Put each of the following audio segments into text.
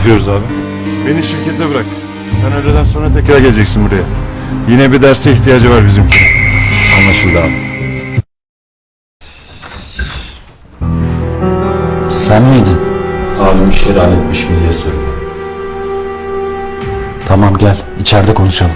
yapıyoruz abi? Beni şirkete bırak. Sen öğleden sonra tekrar geleceksin buraya. Yine bir derse ihtiyacı var bizimki. Anlaşıldı abi. Sen miydin? Abim işleri halletmiş mi diye soruyor. Tamam gel içeride konuşalım.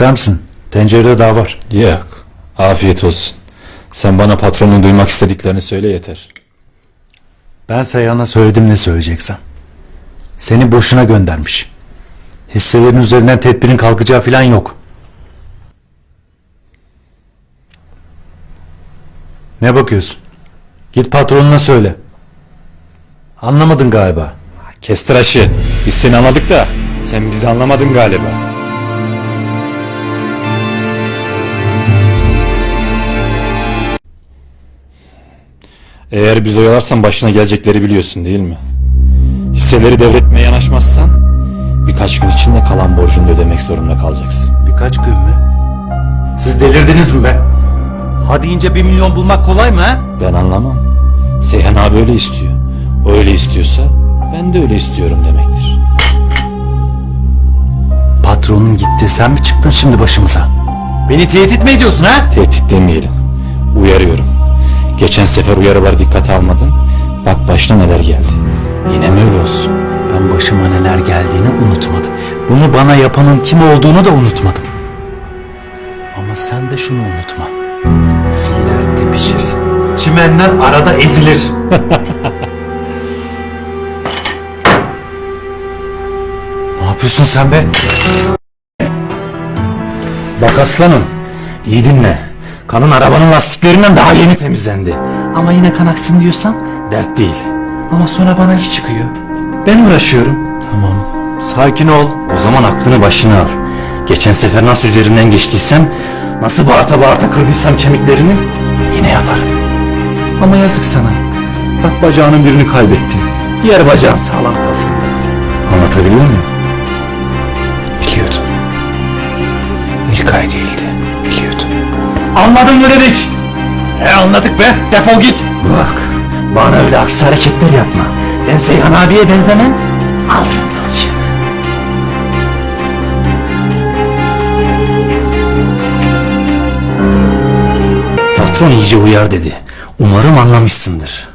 İster misin? Tencerede daha var. Yok. Afiyet olsun. Sen bana patronun duymak istediklerini söyle yeter. Ben Seyhan'a söyledim ne söyleyeceksen. Seni boşuna göndermiş. Hisselerin üzerinden tedbirin kalkacağı falan yok. Ne bakıyorsun? Git patronuna söyle. Anlamadın galiba. Kes tıraşı. Biz seni anladık da sen bizi anlamadın galiba. Eğer biz oyalarsan başına gelecekleri biliyorsun değil mi? Hisseleri devretmeye yanaşmazsan birkaç gün içinde kalan borcunu da ödemek zorunda kalacaksın. Birkaç gün mü? Siz delirdiniz mi be? Hadi ince bir milyon bulmak kolay mı ha? Ben anlamam. Seyhan abi öyle istiyor. O öyle istiyorsa ben de öyle istiyorum demektir. Patronun gitti sen mi çıktın şimdi başımıza? Beni tehdit mi ediyorsun ha? Tehdit demeyelim. Uyarıyorum. Geçen sefer uyarıları dikkate almadın. Bak başına neler geldi. Yine mi öyle olsun? Ben başıma neler geldiğini unutmadım. Bunu bana yapanın kim olduğunu da unutmadım. Ama sen de şunu unutma. Filler tepişir. Çimenler arada ezilir. ne yapıyorsun sen be? Bak aslanım, iyi dinle. Kanın arabanın lastiklerinden daha yeni temizlendi. Ama yine kan aksın diyorsan dert değil. Ama sonra bana iş çıkıyor. Ben uğraşıyorum. Tamam. Sakin ol. O zaman aklını başına al. Geçen sefer nasıl üzerinden geçtiysem, nasıl bağırta bağırta kırdıysam kemiklerini yine yaparım. Ama yazık sana. Bak bacağının birini kaybettin. Diğer bacağın sağlam kalsın. Anlatabiliyor muyum? Biliyordum. İlkay değildi. Anladın mı dedik? E anladık be. Defol git. Bak. Bana öyle aksi hareketler yapma. Ben Seyhan abiye benzemem. Alırım kılıcı. Patron iyice uyar dedi. Umarım anlamışsındır.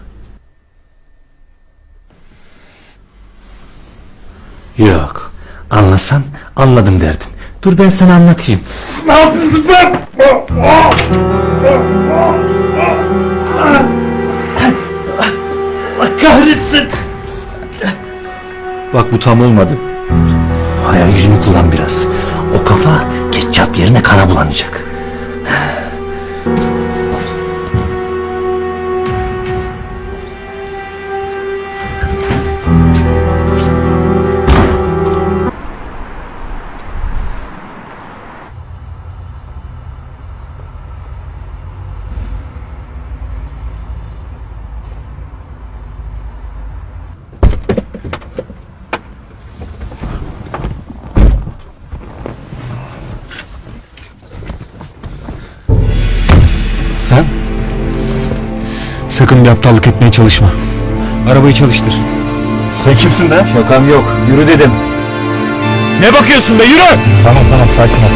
Yok. Anlasan anladım derdin. Dur ben sana anlatayım. Ne yapıyorsun be? Allah kahretsin. Bak bu tam olmadı. Hayal yüzünü kullan biraz. O kafa ketçap yerine kana bulanacak. Sen? Sakın bir aptallık etmeye çalışma. Arabayı çalıştır. Sen kimsin be? Şakam yok. Yürü dedim. Ne bakıyorsun be yürü! Tamam tamam sakin ol.